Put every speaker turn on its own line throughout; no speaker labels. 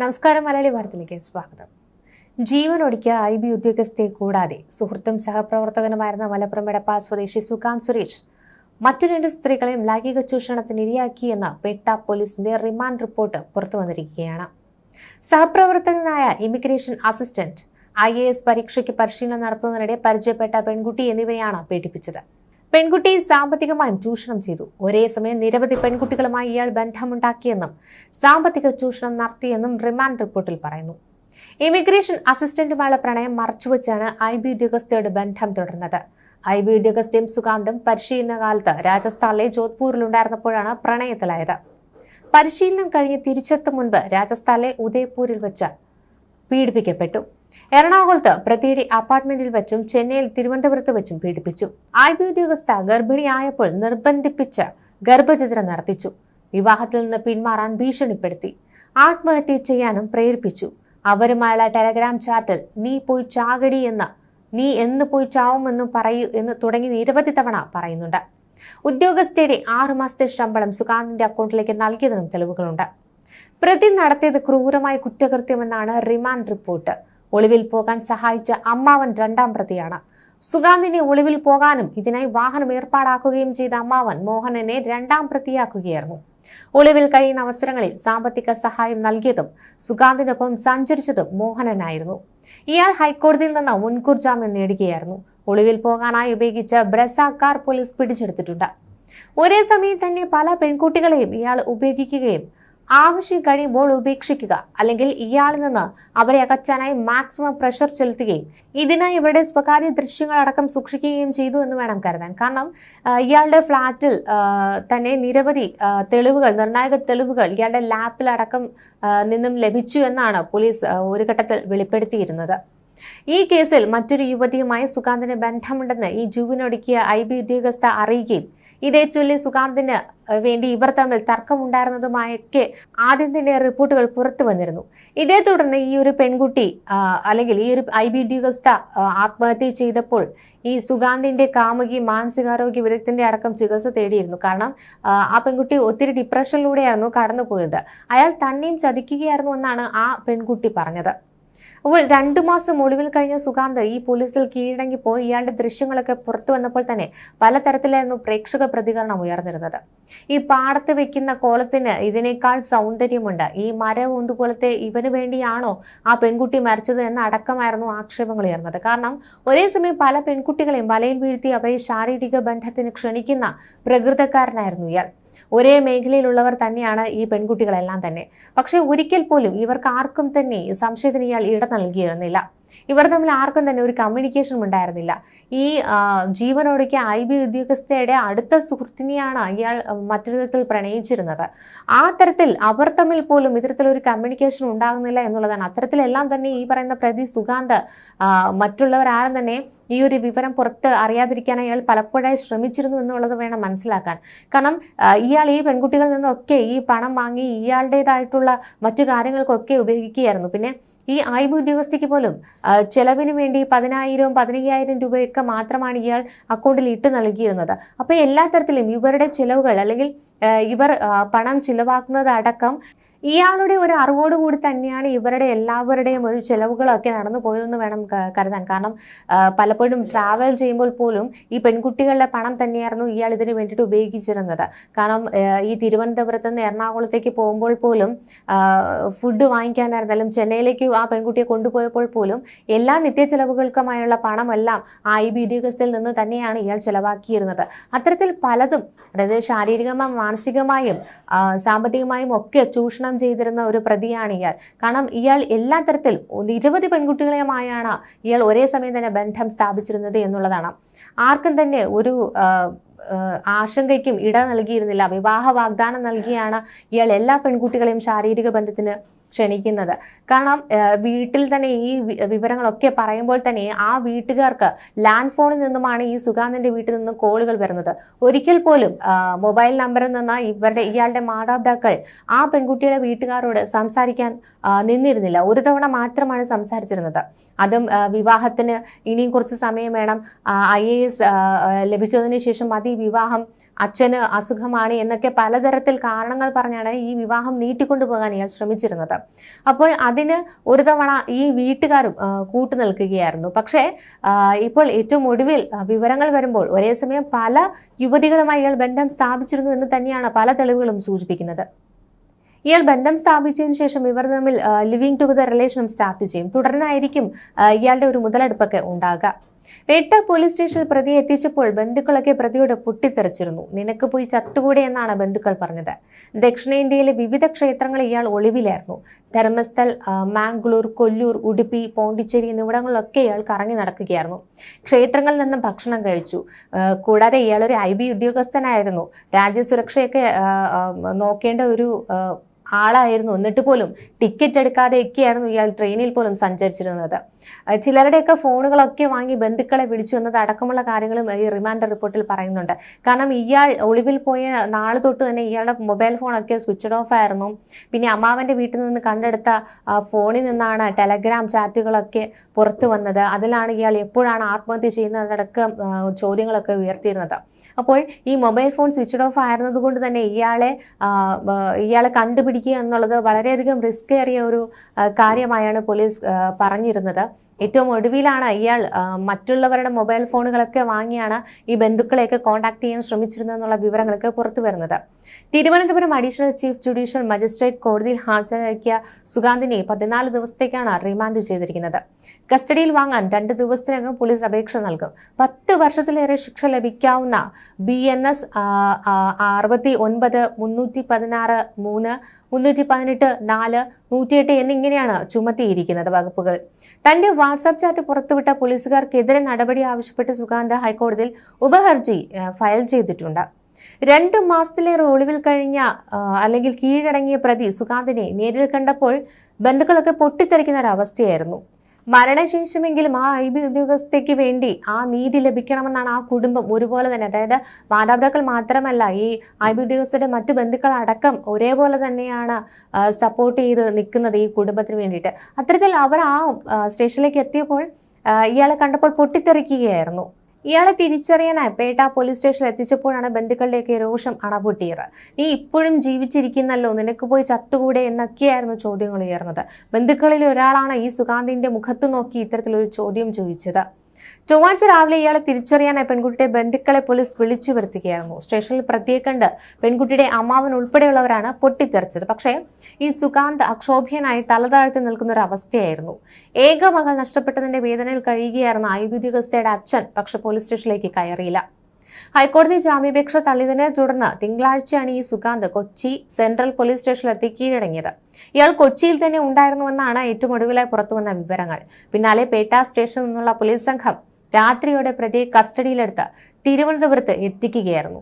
നമസ്കാരം മലയാളി വാർത്തയിലേക്ക് സ്വാഗതം. ജീവനൊടുക്കിയ ഐ ബി ഉദ്യോഗസ്ഥയെ കൂടാതെ സുഹൃത്തും സഹപ്രവർത്തകനുമായിരുന്ന മലപ്പുറം എടപ്പാൾ സ്വദേശി സുകാന്ത് സുരേഷ് മറ്റു രണ്ട് സ്ത്രീകളെയും ലൈംഗിക ചൂഷണത്തിന് ഇരയാക്കി ഇരയാക്കിയെന്ന പെട്ട പോലീസിന്റെ റിമാൻഡ് റിപ്പോർട്ട് പുറത്തു വന്നിരിക്കുകയാണ്. സഹപ്രവർത്തകനായ immigration assistant I A S പരീക്ഷയ്ക്ക് പരിശീലനം നടത്തുന്നതിനിടെ പരിചയപ്പെട്ട പെൺകുട്ടി എന്നിവരെയാണ് പീഡിപ്പിച്ചത്. പെൺകുട്ടിയെ സാമ്പത്തികമായും ചൂഷണം ചെയ്തു. ഒരേ സമയം നിരവധി പെൺകുട്ടികളുമായി ഇയാൾ ബന്ധമുണ്ടാക്കിയെന്നും സാമ്പത്തിക ചൂഷണം നടത്തിയെന്നും റിമാൻഡ് റിപ്പോർട്ടിൽ പറയുന്നു. ഇമിഗ്രേഷൻ അസിസ്റ്റന്റുമായുള്ള പ്രണയം മറച്ചുവെച്ചാണ് ഐ ബി ഉദ്യോഗസ്ഥയുടെ ബന്ധം തുടർന്നത്. ഐ ബി ഉദ്യോഗസ്ഥയും സുകാന്തും പരിശീലന കാലത്ത് രാജസ്ഥാനിലെ ജോധ്പൂരിലുണ്ടായിരുന്നപ്പോഴാണ് പ്രണയത്തിലായത്. പരിശീലനം കഴിഞ്ഞ് തിരിച്ചെത്തും മുൻപ് രാജസ്ഥാനിലെ ഉദയ്പൂരിൽ വെച്ച് പീഡിപ്പിക്കപ്പെട്ടു. എറണാകുളത്ത് പ്രതിയുടെ അപ്പാർട്ട്മെന്റിൽ വെച്ചും ചെന്നൈയിൽ തിരുവനന്തപുരത്ത് വെച്ചും പീഡിപ്പിച്ചു. ബി ഉദ്യോഗസ്ഥ ഗർഭിണിയായപ്പോൾ നിർബന്ധിപ്പിച്ച് ഗർഭചിത്രം നടത്തിച്ചു. വിവാഹത്തിൽ നിന്ന് പിന്മാറാൻ ഭീഷണിപ്പെടുത്തി. ആത്മഹത്യ ചെയ്യാനും പ്രേരിപ്പിച്ചു. അവരുമായുള്ള ടെലഗ്രാം ചാറ്റിൽ നീ പോയി ചാകടി എന്ന് നീ എന്ന് പോയി ചാവുമെന്നും പറയൂ എന്ന് തുടങ്ങി നിരവധി തവണ പറയുന്നുണ്ട്. ഉദ്യോഗസ്ഥയുടെ ആറു മാസത്തെ ശമ്പളം സുകാന്തിന്റെ അക്കൗണ്ടിലേക്ക് നൽകിയതിനും തെളിവുകളുണ്ട്. പ്രതി നടത്തിയത് ക്രൂരമായ കുറ്റകൃത്യമെന്നാണ് റിമാൻഡ് റിപ്പോർട്ട്. ഒളിവിൽ പോകാൻ സഹായിച്ച അമ്മാവൻ രണ്ടാം പ്രതിയാണ്. സുഗാന്തിനെ ഒളിവിൽ പോകാനും ഇതിനായി വാഹനം ഏർപ്പാടാക്കുകയും ചെയ്ത അമ്മാവൻ മോഹനനെ രണ്ടാം പ്രതിയാക്കുകയായിരുന്നു. ഒളിവിൽ കഴിയുന്ന അവസരങ്ങളിൽ സാമ്പത്തിക സഹായം നൽകിയതും സുഗാന്തിനൊപ്പം സഞ്ചരിച്ചതും മോഹനനായിരുന്നു. ഇയാൾ ഹൈക്കോടതിയിൽ നിന്ന് മുൻകൂർ ജാമ്യം നേടുകയായിരുന്നു. ഒളിവിൽ പോകാനായി ഉപയോഗിച്ച ബ്രസ കാർ പോലീസ് പിടിച്ചെടുത്തിട്ടുണ്ട്. ഒരേ സമയം തന്നെ പല പെൺകുട്ടികളെയും ഇയാൾ ഉപയോഗിക്കുകയും ആവശ്യം കഴിയുമ്പോൾ ഉപേക്ഷിക്കുക. അല്ലെങ്കിൽ ഇയാളിൽ നിന്ന് അവരെ അകറ്റാനായി മാക്സിമം പ്രഷർ ചെലുത്തുകയും ഇതിനായി ഇവരുടെ സ്വകാര്യ ദൃശ്യങ്ങൾ അടക്കം സൂക്ഷിക്കുകയും ചെയ്തു എന്ന് വേണം കരുതാൻ. കാരണം ഇയാളുടെ ഫ്ലാറ്റിൽ തന്നെ നിരവധി തെളിവുകൾ നിർണായക തെളിവുകൾ ഇയാളുടെ ലാപ്പിൽ അടക്കം നിന്നും ലഭിച്ചു എന്നാണ് പോലീസ് ഒരു ഘട്ടത്തിൽ വെളിപ്പെടുത്തിയിരുന്നത്. ഈ കേസിൽ മറ്റൊരു യുവതിയുമായി സുകാന്തിന് ബന്ധമുണ്ടെന്ന് ഈ ജൂവിനൊടുക്കിയ ഐ ബി ഉദ്യോഗസ്ഥ അറിയുകയും ഇതേ ചൊല്ലി സുകാന്തിന് വേണ്ടി ഇവർ തമ്മിൽ തർക്കമുണ്ടായിരുന്നതുമായൊക്കെ ആദ്യം തന്നെ റിപ്പോർട്ടുകൾ പുറത്തു വന്നിരുന്നു. ഇതേ തുടർന്ന് ഈ ഒരു പെൺകുട്ടി അല്ലെങ്കിൽ ഈ ഒരു ഐ ബി ഉദ്യോഗസ്ഥ ആത്മഹത്യ ചെയ്തപ്പോൾ ഈ സുഗാന്തിന്റെ കാമുകി മാനസികാരോഗ്യ വിദഗ്ധന്റെ അടക്കം ചികിത്സ തേടിയിരുന്നു. കാരണം ആ, പെൺകുട്ടി ഒത്തിരി ഡിപ്രഷനിലൂടെയായിരുന്നു കടന്നുപോയത്. അയാൾ തന്നെയും ചതിക്കുകയായിരുന്നു എന്നാണ് ആ പെൺകുട്ടി പറഞ്ഞത്. അപ്പോൾ രണ്ടു മാസം ഒളിവിൽ കഴിഞ്ഞ സുഗാന്ത് ഈ പോലീസിൽ കീഴടങ്ങിപ്പോയി ഇയാളുടെ ദൃശ്യങ്ങളൊക്കെ പുറത്തു വന്നപ്പോൾ തന്നെ പലതരത്തിലായിരുന്നു പ്രേക്ഷക പ്രതികരണം ഉയർന്നിരുന്നത്. ഈ പാടത്ത് വെക്കുന്ന കോലത്തിന് ഇതിനേക്കാൾ സൗന്ദര്യമുണ്ട്. ഈ മരം ഒന്നുപോലത്തെ ഇവന് വേണ്ടിയാണോ ആ പെൺകുട്ടി മരിച്ചത് എന്ന അടക്കമായിരുന്നു ആക്ഷേപങ്ങൾ ഉയർന്നത്. കാരണം ഒരേ സമയം പല പെൺകുട്ടികളെയും വലയിൽ വീഴ്ത്തി അവരെ ശാരീരിക ബന്ധത്തിന് ക്ഷണിക്കുന്ന പ്രകൃതക്കാരനായിരുന്നു ഇയാൾ. ഒരേ മേഖലയിലുള്ളവർ തന്നെയാണ് ഈ പെൺകുട്ടികളെല്ലാം തന്നെ. പക്ഷെ ഒരിക്കൽ പോലും ഇവർക്ക് ആർക്കും തന്നെ സംശയത്തിന് ഇയാൾ ഇട നൽകിയിരുന്നില്ല. ഇവർ തമ്മിൽ ആർക്കും തന്നെ ഒരു കമ്മ്യൂണിക്കേഷൻ ഉണ്ടായിരുന്നില്ല. ഈ ജീവനോടൊക്കെ ഐ ബി ഉദ്യോഗസ്ഥയുടെ അടുത്ത സുഹൃത്തിനെയാണ് അയാൾ മറ്റൊരു തരത്തിൽ പ്രണയിച്ചിരുന്നത്. ആ തരത്തിൽ അവർ തമ്മിൽ പോലും ഇത്തരത്തിലൊരു കമ്മ്യൂണിക്കേഷൻ ഉണ്ടാകുന്നില്ല എന്നുള്ളതാണ്. അത്തരത്തിലെല്ലാം തന്നെ ഈ പറയുന്ന പ്രതി സുഗാന്ത് മറ്റുള്ളവരാരും തന്നെ ഈ ഒരു വിവരം പുറത്ത് അറിയാതിരിക്കാൻ അയാൾ പലപ്പോഴായി ശ്രമിച്ചിരുന്നു എന്നുള്ളത് വേണം മനസ്സിലാക്കാൻ. കാരണം ഇയാൾ ഈ പെൺകുട്ടികളിൽ നിന്നൊക്കെ ഈ പണം വാങ്ങി ഇയാളുടേതായിട്ടുള്ള മറ്റു കാര്യങ്ങൾക്കൊക്കെ ഉപയോഗിക്കുകയായിരുന്നു. പിന്നെ ഈ ഐ ബി ഉദ്യോഗസ്ഥയ്ക്ക് പോലും ചെലവിന് വേണ്ടി പതിനായിരവും പതിനയ്യായിരം രൂപയൊക്കെ മാത്രമാണ് ഇയാൾ അക്കൗണ്ടിൽ ഇട്ട് നൽകിയിരുന്നത്. അപ്പോൾ എല്ലാ തരത്തിലും ഇവരുടെ ചിലവുകൾ അല്ലെങ്കിൽ ഇവർ പണം ചിലവാക്കുന്നത് അടക്കം ഇയാളുടെ ഒരു അറിവോടുകൂടി തന്നെയാണ് ഇവരുടെ എല്ലാവരുടെയും ഒരു ചിലവുകളൊക്കെ നടന്നു പോയതെന്ന് വേണം കരുതാൻ. കാരണം പലപ്പോഴും ട്രാവൽ ചെയ്യുമ്പോൾ പോലും ഈ പെൺകുട്ടികളുടെ പണം തന്നെയായിരുന്നു ഇയാൾ ഇതിന് വേണ്ടിയിട്ട് ഉപയോഗിച്ചിരുന്നത്. കാരണം ഈ തിരുവനന്തപുരത്ത് നിന്ന് എറണാകുളത്തേക്ക് പോകുമ്പോൾ പോലും ഫുഡ് വാങ്ങിക്കാനായിരുന്നാലും ചെന്നൈയിലേക്ക് ആ പെൺകുട്ടിയെ കൊണ്ടുപോയപ്പോൾ പോലും എല്ലാ നിത്യ ചെലവുകൾക്കുമായുള്ള പണമെല്ലാം ആ ഐ ബി ഉദ്യോഗസ്ഥയിൽ നിന്ന് തന്നെയാണ് ഇയാൾ ചെലവാക്കിയിരുന്നത്. അത്തരത്തിൽ പലതും അതായത് ശാരീരികമായും മാനസികമായും സാമ്പത്തികമായും ഒക്കെ ചൂഷണം ചെയ്തിരുന്ന ഒരു പ്രതിയാണ് ഇയാൾ. കാരണം ഇയാൾ എല്ലാ തരത്തിൽ നിരവധി പെൺകുട്ടികളുമായാണ് ഇയാൾ ഒരേ സമയം തന്നെ ബന്ധം സ്ഥാപിച്ചിരുന്നത് എന്നുള്ളതാണ്. ആർക്കും തന്നെ ഒരു ആശങ്കയ്ക്കും ഇട നൽകിയിരുന്നില്ല. വിവാഹ വാഗ്ദാനം നൽകിയാണ് ഇയാൾ എല്ലാ പെൺകുട്ടികളെയും ശാരീരിക ബന്ധത്തിന് ക്ഷണിക്കുന്നത്. കാരണം വീട്ടിൽ തന്നെ ഈ വിവരങ്ങളൊക്കെ പറയുമ്പോൾ തന്നെ ആ വീട്ടുകാർക്ക് ലാൻഡ് ഫോണിൽ നിന്നുമാണ് ഈ സുഗാന്തിന്റെ വീട്ടിൽ നിന്നും കോളുകൾ വരുന്നത്. ഒരിക്കൽ പോലും മൊബൈൽ നമ്പറിൽ നിന്ന് ഇവരുടെ ഇയാളുടെ മാതാപിതാക്കൾ ആ പെൺകുട്ടിയുടെ വീട്ടുകാരോട് സംസാരിക്കാൻ നിന്നിരുന്നില്ല. ഒരു തവണ മാത്രമാണ് സംസാരിച്ചിരുന്നത്. അതും വിവാഹത്തിന് ഇനിയും കുറച്ച് സമയം വേണം. ഐ ലഭിച്ചതിന് ശേഷം മതി വിവാഹം അച്ഛന് അസുഖമാണ് എന്നൊക്കെ പലതരത്തിൽ കാരണങ്ങൾ പറഞ്ഞാണ് ഈ വിവാഹം നീട്ടിക്കൊണ്ടുപോകാൻ ഇയാൾ ശ്രമിച്ചിരുന്നത്. അപ്പോൾ അതിന് ഒരു തവണ ഈ വീട്ടുകാരും കൂട്ടു കൂട്ടുനിൽക്കുകയായിരുന്നു പക്ഷേ ഇപ്പോൾ ഏറ്റവും ഒടുവിൽ വിവരങ്ങൾ വരുമ്പോൾ ഒരേ സമയം പല യുവതികളുമായി ഇയാൾ ബന്ധം സ്ഥാപിച്ചിരുന്നു എന്ന് തന്നെയാണ് പല തെളിവുകളും സൂചിപ്പിക്കുന്നത്. ഇയാൾ ബന്ധം സ്ഥാപിച്ചതിന് ശേഷം ഇവർ തമ്മിൽ ലിവിങ് ടുഗദർ റിലേഷനും സ്റ്റാർട്ട് ചെയ്യും. തുടർന്നായിരിക്കും ഇയാളുടെ ഒരു മുതലെടുപ്പൊക്കെ ഉണ്ടാകുക. പേട്ട പോലീസ് സ്റ്റേഷനിൽ പ്രതിയെ എത്തിച്ചപ്പോൾ ബന്ധുക്കളൊക്കെ പ്രതിയോട് പൊട്ടിത്തെറിച്ചിരുന്നു. നിനക്ക് പോയി ചത്തുകൂടെ എന്നാണ് ബന്ധുക്കൾ പറഞ്ഞത്. ദക്ഷിണേന്ത്യയിലെ വിവിധ ക്ഷേത്രങ്ങളിൽ ഇയാൾ ഒളിവിലായിരുന്നു. ധർമ്മസ്ഥൽ മാംഗ്ലൂർ കൊല്ലൂർ ഉടുപ്പി പോണ്ടിച്ചേരി എന്നിവിടങ്ങളിലൊക്കെ ഇയാൾ കറങ്ങി നടക്കുകയായിരുന്നു. ക്ഷേത്രങ്ങളിൽ നിന്നും ഭക്ഷണം കഴിച്ചു. കൂടാതെ ഇയാളൊരു ഐ ബി ഉദ്യോഗസ്ഥനായിരുന്നു. രാജ്യസുരക്ഷയൊക്കെ നോക്കേണ്ട ഒരു ആളായിരുന്നു. എന്നിട്ട് പോലും ടിക്കറ്റ് എടുക്കാതെ ഒക്കെയായിരുന്നു ഇയാൾ ട്രെയിനിൽ പോലും സഞ്ചരിച്ചിരുന്നത്. ചിലരുടെയൊക്കെ ഫോണുകളൊക്കെ വാങ്ങി ബന്ധുക്കളെ വിളിച്ചു എന്നത് അടക്കമുള്ള കാര്യങ്ങളും ഈ റിമാൻഡ് റിപ്പോർട്ടിൽ പറയുന്നുണ്ട്. കാരണം ഇയാൾ ഒളിവിൽ പോയ നാൾ തൊട്ട് തന്നെ ഇയാളുടെ മൊബൈൽ ഫോണൊക്കെ സ്വിച്ച് ഓഫ് ആയിരുന്നു. പിന്നെ അമ്മാവന്റെ വീട്ടിൽ നിന്ന് കണ്ടെടുത്ത ഫോണിൽ നിന്നാണ് ടെലഗ്രാം ചാറ്റുകളൊക്കെ പുറത്തു വന്നത്. അതിലാണ് ഇയാൾ എപ്പോഴാണ് ആത്മഹത്യ ചെയ്യുന്നതടക്കം ചോദ്യങ്ങളൊക്കെ ഉയർത്തിയിരുന്നത്. അപ്പോൾ ഈ മൊബൈൽ ഫോൺ സ്വിച്ച് ഓഫ് ആയിരുന്നത് കൊണ്ട് തന്നെ ഇയാളെ ഇയാളെ ആ, കണ്ടുപിടിക്കുക എന്നുള്ളത് വളരെയധികം റിസ്ക് ഏറിയ ഒരു കാര്യമായാണ് പോലീസ് പറഞ്ഞിരുന്നത്. ഏറ്റവും ഒടുവിലാണ് ഇയാൾ മറ്റുള്ളവരുടെ മൊബൈൽ ഫോണുകളൊക്കെ വാങ്ങിയാണ് ഈ ബന്ധുക്കളെയൊക്കെ കോൺടാക്ട് ചെയ്യാൻ ശ്രമിച്ചിരുന്നത് എന്നുള്ള വിവരങ്ങളൊക്കെ പുറത്തു വരുന്നത്. Thiruvananthapuram additional chief judicial magistrate കോടതിയിൽ ഹാജരാക്കിയ സുഗാന്തിനെ പതിനാല് ദിവസത്തേക്കാണ് റിമാൻഡ് ചെയ്തിരിക്കുന്നത്. കസ്റ്റഡിയിൽ വാങ്ങാൻ രണ്ട് ദിവസത്തിനകം പോലീസ് അപേക്ഷ നൽകും. പത്ത് വർഷത്തിലേറെ ശിക്ഷ ലഭിക്കാവുന്ന ബി എൻ എസ് അറുപത്തി ഒൻപത് മുന്നൂറ്റി പതിനാറ് മൂന്ന് മുന്നൂറ്റി പതിനെട്ട് നാല് നൂറ്റിയെട്ട് എന്നിങ്ങനെയാണ് ചുമത്തിയിരിക്കുന്നത് വകുപ്പുകൾ. തന്റെ വാട്സാപ്പ് ചാറ്റ് പുറത്തുവിട്ട പോലീസുകാർക്കെതിരെ നടപടി ആവശ്യപ്പെട്ട് സുഗാന്ത ഹൈക്കോടതിയിൽ ഉപഹർജി ഫയൽ ചെയ്തിട്ടുണ്ട്. രണ്ട് മാസത്തിലേറെ ഒളിവിൽ കഴിഞ്ഞ അല്ലെങ്കിൽ കീഴടങ്ങിയ പ്രതി സുഗാന്തിനെ നേരിൽ കണ്ടപ്പോൾ ബന്ധുക്കളൊക്കെ പൊട്ടിത്തെറിക്കുന്ന ഒരു അവസ്ഥയായിരുന്നു മരണശേഷമെങ്കിലും ആ ഐ ബി ഉദ്യോഗസ്ഥയ്ക്ക് വേണ്ടി ആ നീതി ലഭിക്കണമെന്നാണ് ആ കുടുംബം ഒരുപോലെ തന്നെ. അതായത് മാതാപിതാക്കൾ മാത്രമല്ല ഈ ഐ ബി ഉദ്യോഗസ്ഥരുടെ മറ്റു ബന്ധുക്കൾ അടക്കം ഒരേപോലെ തന്നെയാണ് സപ്പോർട്ട് ചെയ്ത് നിൽക്കുന്നത് ഈ കുടുംബത്തിന് വേണ്ടിയിട്ട്. അത്തരത്തിൽ അവർ ആ സ്റ്റേഷനിലേക്ക് എത്തിയപ്പോൾ ഇയാളെ കണ്ടപ്പോൾ പൊട്ടിത്തെറിക്കുകയായിരുന്നു. ഇയാളെ തിരിച്ചറിയാനായി പേട്ട പോലീസ് സ്റ്റേഷനിൽ എത്തിച്ചപ്പോഴാണ് ബന്ധുക്കളുടെയൊക്കെ രോഷം അണപൊട്ടിയത്. നീ ഇപ്പോഴും ജീവിച്ചിരിക്കുന്നല്ലോ നിനക്ക് പോയി ചത്തുകൂടെ എന്നൊക്കെയായിരുന്നു ചോദ്യങ്ങൾ ഉയർന്നത്. ബന്ധുക്കളിൽ ഒരാളാണ് ഈ സുഗാന്തിന്റെ മുഖത്തു നോക്കി ഇത്തരത്തിലൊരു ചോദ്യം ചോദിച്ചത്. ചൊവ്വാഴ്ച രാവിലെ ഇയാളെ തിരിച്ചറിയാനായി പെൺകുട്ടിയുടെ ബന്ധുക്കളെ പോലീസ് വിളിച്ചു വരുത്തുകയായിരുന്നു സ്റ്റേഷനിൽ പ്രതിയെ കണ്ട് പെൺകുട്ടിയുടെ അമ്മാവൻ ഉൾപ്പെടെയുള്ളവരാണ് പൊട്ടിത്തെറിച്ചത്. പക്ഷേ ഈ സുകാന്ത് അക്ഷോഭ്യനായി തലതാഴ്ത്തി നിൽക്കുന്ന ഒരു അവസ്ഥയായിരുന്നു. ഏക മകൾ നഷ്ടപ്പെട്ടതിന്റെ വേദനയിൽ കഴിയുകയായിരുന്ന ഐ അച്ഛൻ പക്ഷെ പോലീസ് സ്റ്റേഷനിലേക്ക് കയറിയില്ല. ഹൈക്കോടതി ജാമ്യാപേക്ഷ തള്ളിയതിനെ തുടർന്ന് തിങ്കളാഴ്ചയാണ് ഈ സുകാന്ത് കൊച്ചി സെൻട്രൽ പോലീസ് സ്റ്റേഷനിലെത്തി കീഴടങ്ങിയത്. ഇയാൾ കൊച്ചിയിൽ തന്നെ ഉണ്ടായിരുന്നുവെന്നാണ് ഏറ്റവും ഒടുവിലായി പുറത്തുവന്ന വിവരങ്ങൾ. പിന്നാലെ പേട്ട സ്റ്റേഷനിൽ നിന്നുള്ള പോലീസ് സംഘം രാത്രിയോടെ പ്രതിയെ കസ്റ്റഡിയിലെടുത്ത് തിരുവനന്തപുരത്ത് എത്തിക്കുകയായിരുന്നു.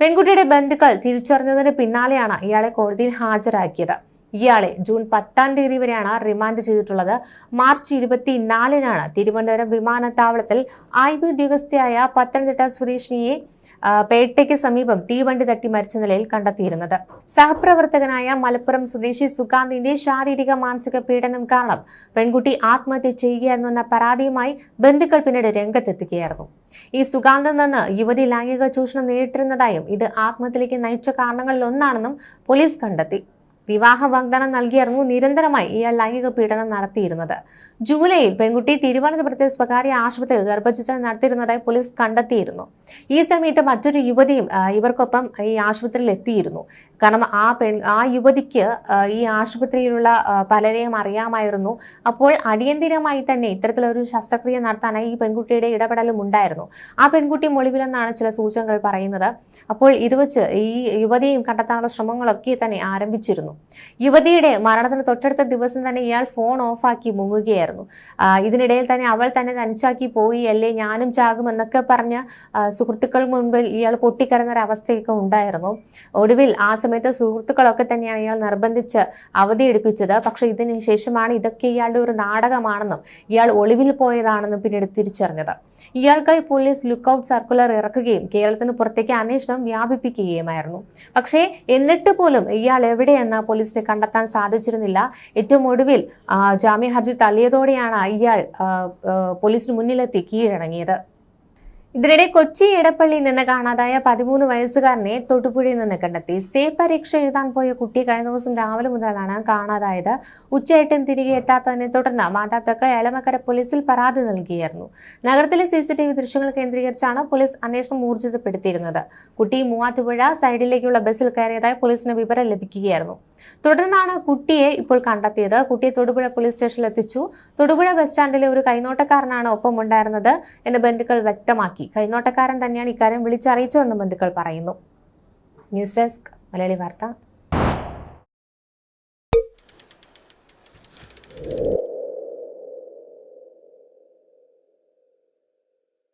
പെൺകുട്ടിയുടെ ബന്ധുക്കൾ തിരിച്ചറിഞ്ഞതിന് പിന്നാലെയാണ് ഇയാളെ കോടതിയിൽ ഹാജരാക്കിയത്. ഇയാളെ ജൂൺ പത്താം തീയതി വരെയാണ് റിമാൻഡ് ചെയ്തിട്ടുള്ളത്. മാർച്ച് ഇരുപത്തിനാലിനാണ് തിരുവനന്തപുരം വിമാനത്താവളത്തിൽ ഐ ബി ഉദ്യോഗസ്ഥയായ പത്തനംതിട്ട ആ, പേട്ടയ്ക്ക് സമീപം തീവണ്ടി തട്ടി മരിച്ച നിലയിൽ കണ്ടെത്തിയിരുന്നത്. സഹപ്രവർത്തകനായ മലപ്പുറം സ്വദേശി സുകാന്തിന്റെ ശാരീരിക മാനസിക പീഡനം കാരണം പെൺകുട്ടി ആത്മഹത്യ ചെയ്യുകയായിരുന്നുവെന്ന പരാതിയുമായി ബന്ധുക്കൾ പിന്നീട് രംഗത്തെത്തുകയായിരുന്നു. ഈ സുകാന്തിൽ നിന്ന് യുവതി ലൈംഗിക ചൂഷണം നേരിട്ടിരുന്നതായും ഇത് ആത്മഹത്യയിലേക്ക് നയിച്ച കാരണങ്ങളിൽ ഒന്നാണെന്നും പോലീസ് കണ്ടെത്തി. വിവാഹ വാഗ്ദാനം നൽകിയായിരുന്നു നിരന്തരമായി ഇയാൾ ലൈംഗിക പീഡനം നടത്തിയിരുന്നത്. ജൂലൈയിൽ പെൺകുട്ടി തിരുവനന്തപുരത്തെ സ്വകാര്യ ആശുപത്രിയിൽ ഗർഭചിത്രം നടത്തിയിരുന്നതായി പോലീസ് കണ്ടെത്തിയിരുന്നു. ഈ സമയത്ത് മറ്റൊരു യുവതിയും ഇവർക്കൊപ്പം ഈ ആശുപത്രിയിൽ എത്തിയിരുന്നു. കാരണം ആ പെൺ ആ യുവതിക്ക് ഈ ആശുപത്രിയിലുള്ള പലരെയും അറിയാമായിരുന്നു. അപ്പോൾ അടിയന്തിരമായി തന്നെ ഇത്തരത്തിലൊരു ശസ്ത്രക്രിയ നടത്താനായി ഈ പെൺകുട്ടിയുടെ ഇടപെടലും ഉണ്ടായിരുന്നു. ആ പെൺകുട്ടി മൊഴിവിലെന്നാണ് ചില സൂചനകൾ പറയുന്നത്. അപ്പോൾ ഇത് വെച്ച് ഈ യുവതിയും കണ്ടെത്താനുള്ള ശ്രമങ്ങളൊക്കെ തന്നെ ആരംഭിച്ചിരുന്നു. യുവതിയുടെ മരണത്തിന് തൊട്ടടുത്ത ദിവസം തന്നെ ഇയാൾ ഫോൺ ഓഫാക്കി മുങ്ങുകയായിരുന്നു. ഇതിനിടയിൽ തന്നെ അവൾ തന്നെ തനിച്ചാക്കി പോയി അല്ലേ ഞാനും ചാകുമെന്നൊക്കെ പറഞ്ഞ് ആ, സുഹൃത്തുക്കൾ മുൻപിൽ ഇയാൾ പൊട്ടിക്കരഞ്ഞ ഒരു അവസ്ഥയൊക്കെ ഉണ്ടായിരുന്നു. ഒടുവിൽ ആ സമയത്ത് സുഹൃത്തുക്കളൊക്കെ തന്നെയാണ് ഇയാൾ നിർബന്ധിച്ച് അവധി എടുപ്പിച്ചത്. പക്ഷെ ഇതിന് ശേഷമാണ് ഇതൊക്കെ ഇയാളുടെ ഒരു നാടകമാണെന്നും ഇയാൾ ഒളിവിൽ പോയതാണെന്നും പിന്നീട് തിരിച്ചറിഞ്ഞത്. ഇയാൾക്കായി പോലീസ് ലുക്കൌട്ട് സർക്കുലർ ഇറക്കുകയും കേരളത്തിന് പുറത്തേക്ക് അന്വേഷണം വ്യാപിപ്പിക്കുകയുമായിരുന്നു. പക്ഷേ എന്നിട്ട് പോലും ഇയാൾ എവിടെയെന്ന് പോലീസിനെ കണ്ടെത്താൻ സാധിച്ചിരുന്നില്ല. ഏറ്റവും ഒടുവിൽ ജാമ്യ ഹർജി തള്ളിയതോടെയാണ് ഇയാൾ പോലീസിന് മുന്നിലെത്തി കീഴടങ്ങിയത്. ഇതിനിടെ കൊച്ചി എടപ്പള്ളിയിൽ നിന്ന് കാണാതായ പതിമൂന്ന് വയസ്സുകാരനെ തൊടുപുഴയിൽ നിന്ന് കണ്ടെത്തി. സേ പരീക്ഷ എഴുതാൻ പോയ കുട്ടി കഴിഞ്ഞ ദിവസം രാവിലെ മുതലാണ് കാണാതായത്. ഉച്ചയായിട്ടും തിരികെ എത്താത്തതിനെ തുടർന്ന് മാതാപിതാക്കൾ എളമക്കര പോലീസിൽ പരാതി നൽകിയായിരുന്നു നഗരത്തിലെ സി സി ടി വി ദൃശ്യങ്ങൾ കേന്ദ്രീകരിച്ചാണ് പോലീസ് അന്വേഷണം ഊർജിതപ്പെടുത്തിയിരുന്നത് കുട്ടി മൂവാറ്റുപുഴ സൈഡിലേക്കുള്ള ബസ്സിൽ കയറിയതായി പോലീസിന് വിവരം ലഭിക്കുകയായിരുന്നു. തുടർന്നാണ് കുട്ടിയെ ഇപ്പോൾ കണ്ടെത്തിയത്. കുട്ടിയെ തൊടുപുഴ പോലീസ് സ്റ്റേഷനിൽ എത്തിച്ചു. തൊടുപുഴ ബസ് സ്റ്റാൻഡിലെ ഒരു കൈനോട്ടക്കാരനാണ് ഒപ്പം ഉണ്ടായിരുന്നത് എന്ന് ബന്ധുക്കൾ വ്യക്തമാക്കി. കൈനോട്ടക്കാരൻ തന്നെയാണ് ഇക്കാര്യം വിളിച്ചറിയിച്ചതെന്ന് ബന്ധുക്കൾ പറയുന്നു. ന്യൂസ് ഡെസ്ക് മലയാളി വാർത്ത.